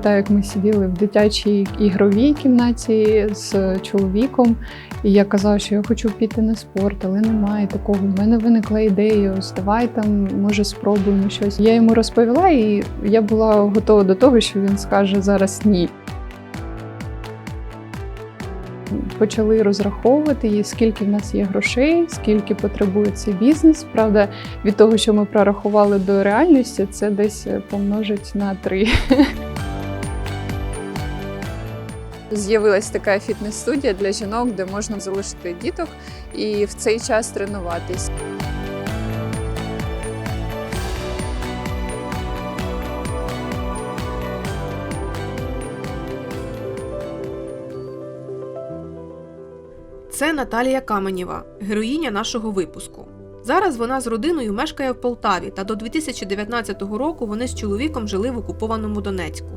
Так як ми сиділи в дитячій ігровій кімнаті з чоловіком, і я казала, що я хочу піти на спорт, але немає такого. У мене виникла ідея, ось давай там, може, спробуємо щось. Я йому розповіла, і я була готова до того, що він скаже зараз ні. Почали розраховувати, скільки в нас є грошей, скільки потребує цей бізнес. Правда, від того, що ми прорахували до реальності, це десь помножить на три. З'явилась така фітнес-студія для жінок, де можна залишити діток і в цей час тренуватись. Це Наталія Каменєва, героїня нашого випуску. Зараз вона з родиною мешкає в Полтаві, та до 2019 року вони з чоловіком жили в окупованому Донецьку.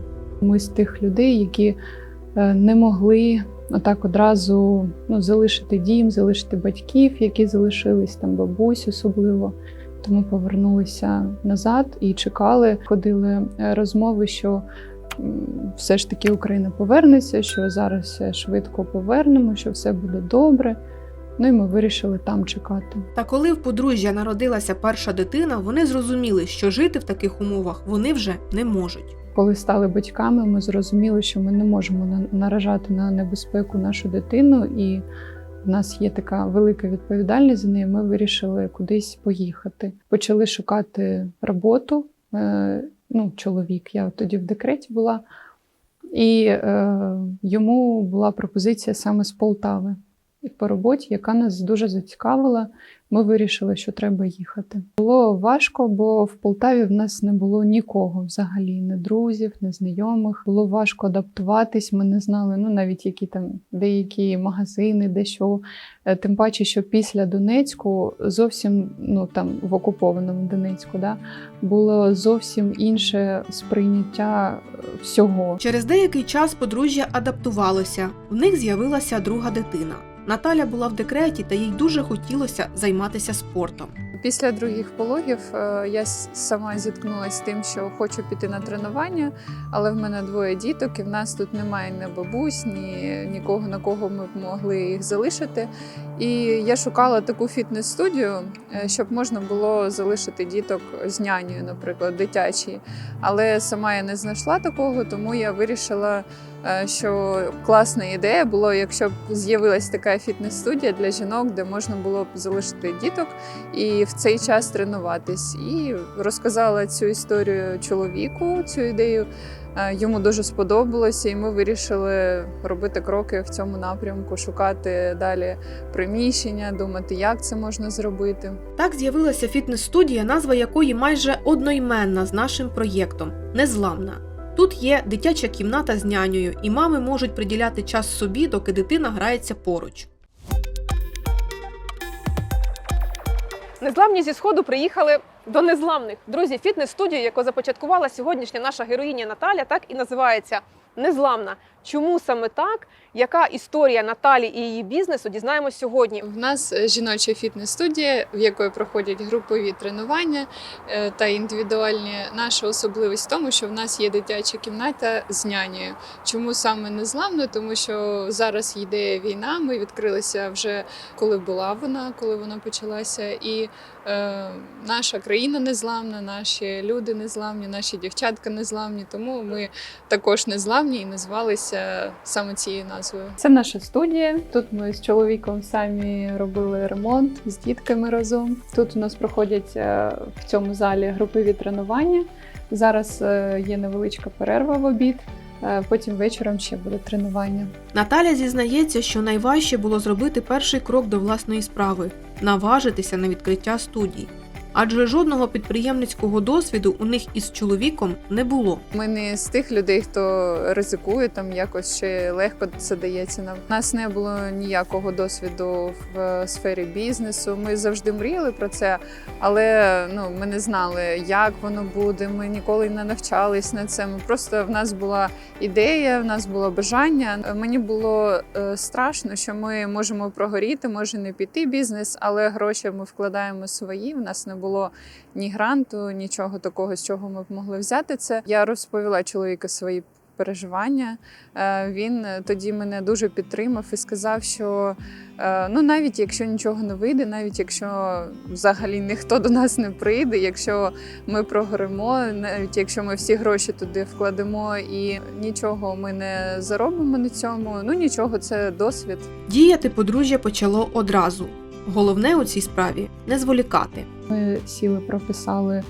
Ми з тих людей, які не могли отак одразу ну, залишити дім, залишити батьків, які залишились там бабусь особливо. Тому повернулися назад і чекали. Ходили е, розмови, що все ж таки Україна повернеться, що зараз швидко повернемо, що все буде добре. Ну і ми вирішили там чекати. Та коли в подружжя народилася перша дитина, вони зрозуміли, що жити в таких умовах вони вже не можуть. Коли стали батьками, ми зрозуміли, що ми не можемо на- наражати на небезпеку нашу дитину, і в нас є така велика відповідальність за нею. Ми вирішили кудись поїхати. Почали шукати роботу. Е, ну, чоловік, я тоді в декреті була, і е, йому була пропозиція саме з Полтави по роботі, яка нас дуже зацікавила. Ми вирішили, що треба їхати. Було важко, бо в Полтаві в нас не було нікого взагалі, ні друзів, ні знайомих. Було важко адаптуватись. Ми не знали, ну навіть які там деякі магазини, де що. Е, Тим паче, що після Донецьку зовсім ну там в окупованому Донецьку, да, було зовсім інше сприйняття е, всього. Через деякий час подружжя адаптувалося. В них з'явилася друга дитина. Наталя була в декреті, та їй дуже хотілося займатися спортом. Після других пологів е, я сама зіткнулася з тим, що хочу піти на тренування, але в мене двоє діток, і в нас тут немає ні бабусь, ні нікого на кого ми б могли їх залишити. І я шукала таку фітнес-студію, е, щоб можна було залишити діток з нянею, наприклад, дитячі. Але сама я не знайшла такого, тому я вирішила, що класна ідея було, якщо б з'явилась така фітнес-студія для жінок, де можна було б залишити діток і в цей час тренуватись. І розказала цю історію чоловіку, цю ідею. Е, Йому дуже сподобалося, і ми вирішили робити кроки в цьому напрямку, шукати далі приміщення, думати, як це можна зробити. Так з'явилася фітнес-студія, назва якої майже одноіменна з нашим проєктом Незламна. Тут є дитяча кімната з нянею, і мами можуть приділяти час собі, доки дитина грається поруч. Незламні зі сходу приїхали до незламних. Друзі, фітнес студію яку започаткувала сьогоднішня наша героїня Наталя, так і називається Незламна. Чому саме так? Яка історія Наталі і її бізнесу дізнаємось сьогодні. В нас е, жіноча фітнес-студія, в якої проходять групові тренування е, та індивідуальні. Наша особливість в тому, що в нас є дитяча кімната з нянею. Чому саме незламно? Тому що зараз йде війна. Ми відкрилися вже коли була вона, коли вона почалася, і е, наша країна незламна, наші люди незламні, наші дівчатка незламні. Тому ми також незламні і назвалися саме цією назвою. Це наша студія. Тут ми з чоловіком самі робили ремонт з дітками разом. Тут у нас проходять е, в цьому залі групові тренування. Зараз е, є невеличка перерва в обід. е, Потім вечором ще буде тренування. Наталя зізнається, що найважче було зробити перший крок до власної справи наважитися на відкриття студій. Адже жодного підприємницького досвіду у них із чоловіком не було. Ми не з тих людей, хто ризикує там якось ще легко це дається нам. У нас не було ніякого досвіду в е, сфері бізнесу. Ми завжди мріяли про це, але ну ми не знали, як воно буде. Ми ніколи не навчались на це. Ми просто в нас була ідея, в нас було бажання. Мені було е, страшно, що ми можемо прогоріти, може не піти бізнес, але гроші ми вкладаємо свої. В нас не було ні гранту, нічого такого, з чого ми б могли взяти це. Я розповіла чоловіку свої переживання. Е, Він тоді мене дуже підтримав і сказав, що е, ну навіть якщо нічого не вийде, навіть якщо взагалі ніхто до нас не прийде, якщо ми прогоримо, навіть якщо ми всі гроші туди вкладемо і нічого ми не заробимо на цьому, ну нічого, це досвід. Діяти подружжя почало одразу. Головне у цій справі не зволікати. Ми сіли, прописали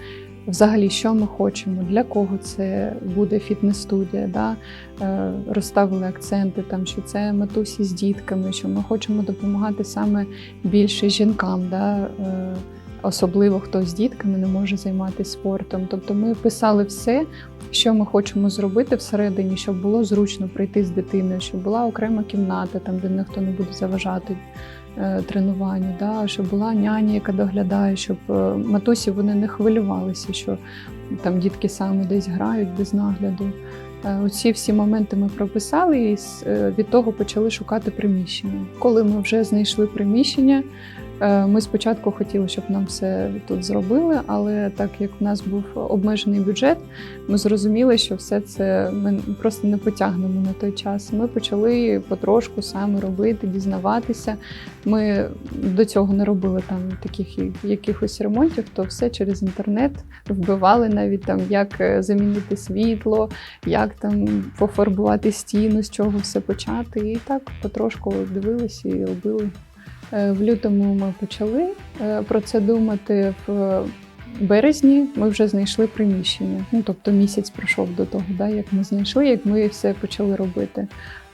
взагалі, що ми хочемо, для кого це буде фітнес-студія. Да? Е, розставили акценти, там, що це матусі з дітками, що ми хочемо допомагати саме більше жінкам. Да? Е, особливо хто з дітками не може займатися спортом. Тобто ми писали все, що ми хочемо зробити всередині, щоб було зручно прийти з дитиною, щоб була окрема кімната, там, де ніхто не буде заважати тренуванню, да? щоб була няня, яка доглядає, щоб е, матусі вони не хвилювалися, що там дітки саме десь грають без нагляду. Е, Оці всі моменти ми прописали і е, від того почали шукати приміщення. Коли ми вже знайшли приміщення, е, ми спочатку хотіли, щоб нам все тут зробили, але так як в нас був обмежений бюджет, ми зрозуміли, що все це ми просто не потягнемо на той час. Ми почали потрошку саме робити, дізнаватися. Ми до цього не робили там таких якихось ремонтів, то все через інтернет вбивали навіть там, як е, замінити світло, як там пофарбувати стіну, з чого все почати. І так потрошку дивилися і робили. Е, В лютому ми почали е, про це думати. В березні ми вже знайшли приміщення. Ну тобто місяць пройшов до того, да, як ми знайшли, як ми все почали робити.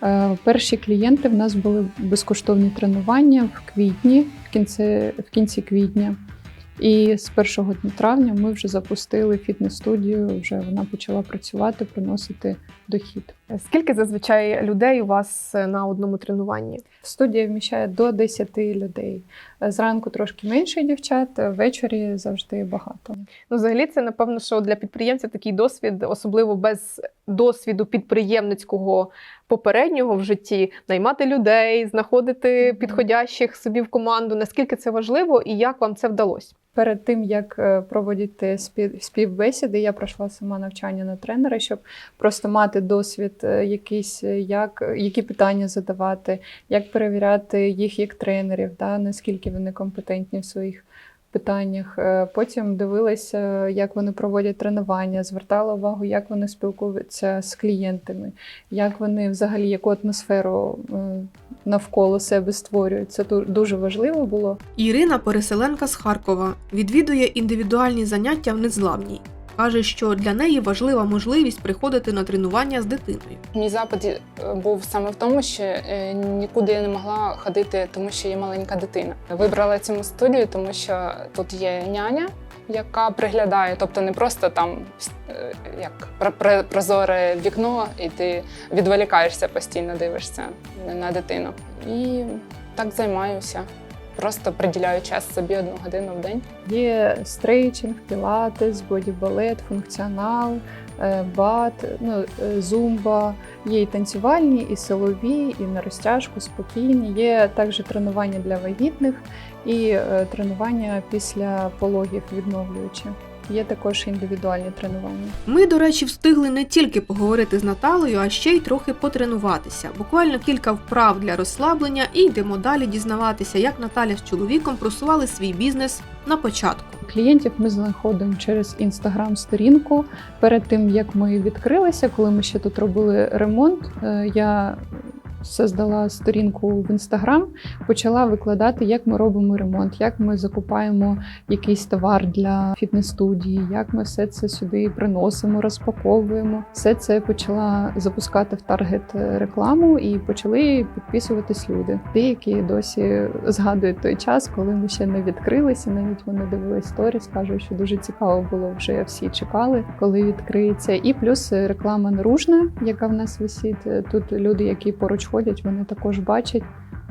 Е, Перші клієнти в нас були безкоштовні тренування в квітні, в кінці, в кінці квітня. І з 1 травня ми вже запустили фітнес-студію. Вже вона почала працювати, приносити дохід. Скільки зазвичай людей у вас е, на одному тренуванні? Студія вміщає до 10 людей. Зранку трошки менше дівчат, ввечері завжди багато. Ну, взагалі, це напевно, що для підприємця такий досвід, особливо без досвіду підприємницького попереднього в житті, наймати людей, знаходити підходящих собі в команду. Наскільки це важливо і як вам це вдалося? Перед тим як е, проводити співбесіди, я пройшла сама навчання на тренера, щоб просто мати досвід, якісь якийсь, е, як які питання задавати, як перевіряти їх як тренерів, да, наскільки вони компетентні в своїх питаннях. Е, Потім дивилася, як вони проводять тренування, звертала увагу, як вони спілкуються з клієнтами, як вони взагалі яку атмосферу е, навколо себе створюють. Це дуже важливо було. Ірина, переселенка з Харкова, відвідує індивідуальні заняття в незламній. Каже, що для неї важлива можливість приходити на тренування з дитиною. Мій запит е, був саме в тому, що е, нікуди я не могла ходити, тому що є маленька дитина. Вибрала цю студію, тому що тут є няня, яка приглядає, тобто не просто там е, як про- про- прозоре вікно, і ти відволікаєшся постійно, дивишся на дитину. І так займаюся. Просто приділяю час собі одну годину в день. Є стрейчинг, пілатес, бодібалет, функціонал, е, бат, ну, е, зумба. Є і танцювальні, і силові, і на розтяжку, спокійні. Є також тренування для вагітних і е, тренування після пологів відновлюючі. Є також індивідуальні тренування. Ми, до речі, встигли не тільки поговорити з Наталею, а ще й трохи потренуватися. Буквально кілька вправ для розслаблення і йдемо далі дізнаватися, як Наталя з чоловіком просували свій бізнес на початку. Клієнтів ми знаходимо через інстаграм-сторінку. Перед тим як ми відкрилися, коли ми ще тут робили ремонт, е, я создала сторінку в інстаграм, почала викладати, як ми робимо ремонт, як ми закупаємо якийсь товар для фітнес-студії, як ми все це сюди приносимо, розпаковуємо. Все це почала запускати в таргет е, рекламу і почали підписуватись люди. Деякі досі згадують той час, коли ми ще не відкрилися. Навіть вони дивились сторіс, кажуть, що дуже цікаво було. Вже всі чекали, коли відкриється. І плюс реклама наружна, яка в нас висить. Е, Тут люди, які поруч ходять, вони також бачать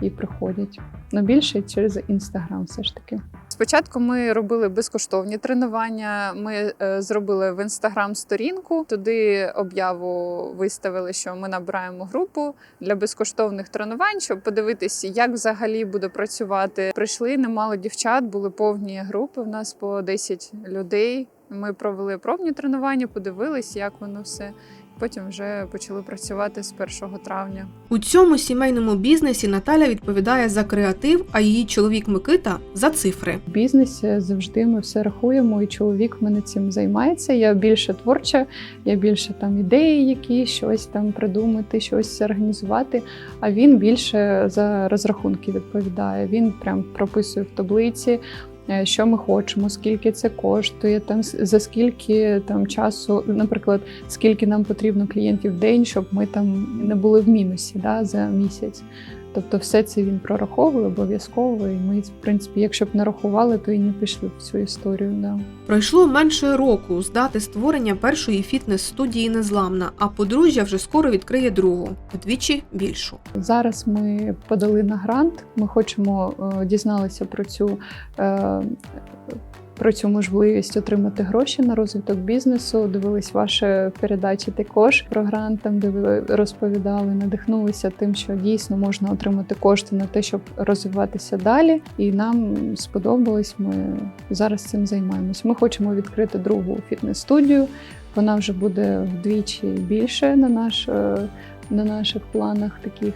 і приходять. Ну більше через інстаграм, все ж таки. Спочатку ми робили безкоштовні тренування. Ми е, зробили в інстаграм сторінку. Туди об'яву виставили, що ми набираємо групу для безкоштовних тренувань, щоб подивитися, як взагалі буде працювати. Прийшли немало дівчат, були повні групи. В нас по 10 людей. Ми провели пробні тренування, подивились, як воно все. Потім вже почали працювати з 1 травня. У цьому сімейному бізнесі Наталя відповідає за креатив, а її чоловік Микита за цифри. В бізнесі завжди ми все рахуємо, і чоловік мене цим займається. Я більше творча, я більше там ідеї, які щось там придумати, щось організувати. А він більше за розрахунки відповідає. Він прям прописує в таблиці. Е, Що ми хочемо, скільки це коштує, там за скільки там часу, наприклад, скільки нам потрібно клієнтів в день, щоб ми там не були в мінусі да, за місяць. Тобто, все це він прораховує обов'язково. І ми, в принципі, якщо б не рахували, то і не пішли в цю історію. Да. Пройшло менше року з дати створення першої фітнес-студії Незламна, а подружжя вже скоро відкриє другу, вдвічі більшу. Зараз ми подали на грант. Ми хочемо е, дізналися про цю. Е, про цю можливість отримати гроші на розвиток бізнесу. Дивились ваші передачі також про грант, там де ви розповідали, надихнулися тим, що дійсно можна отримати кошти на те, щоб розвиватися далі. І нам сподобалось. Ми зараз цим займаємось. Ми хочемо відкрити другу фітнес-студію. Вона вже буде вдвічі більше на наш е, на наших планах таких.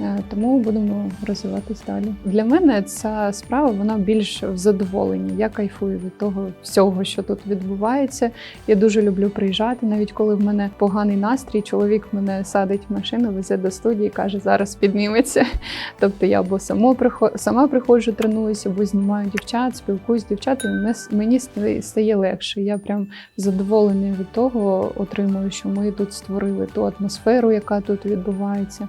Е, Тому будемо розвиватись далі. Для мене ця справа вона більш в задоволенні. Я кайфую від того всього, що тут відбувається. Я дуже люблю приїжджати. Навіть коли в мене поганий настрій, чоловік мене садить в машину, везе до студії, каже, зараз підніметься. Тобто я або само сама приходжу, тренуюся, або знімаю дівчат, спілкуюсь з дівчатами. Мені стає легше. Я прям задоволений від того, отримую, що ми тут створили ту атмосферу, яка тут відбувається.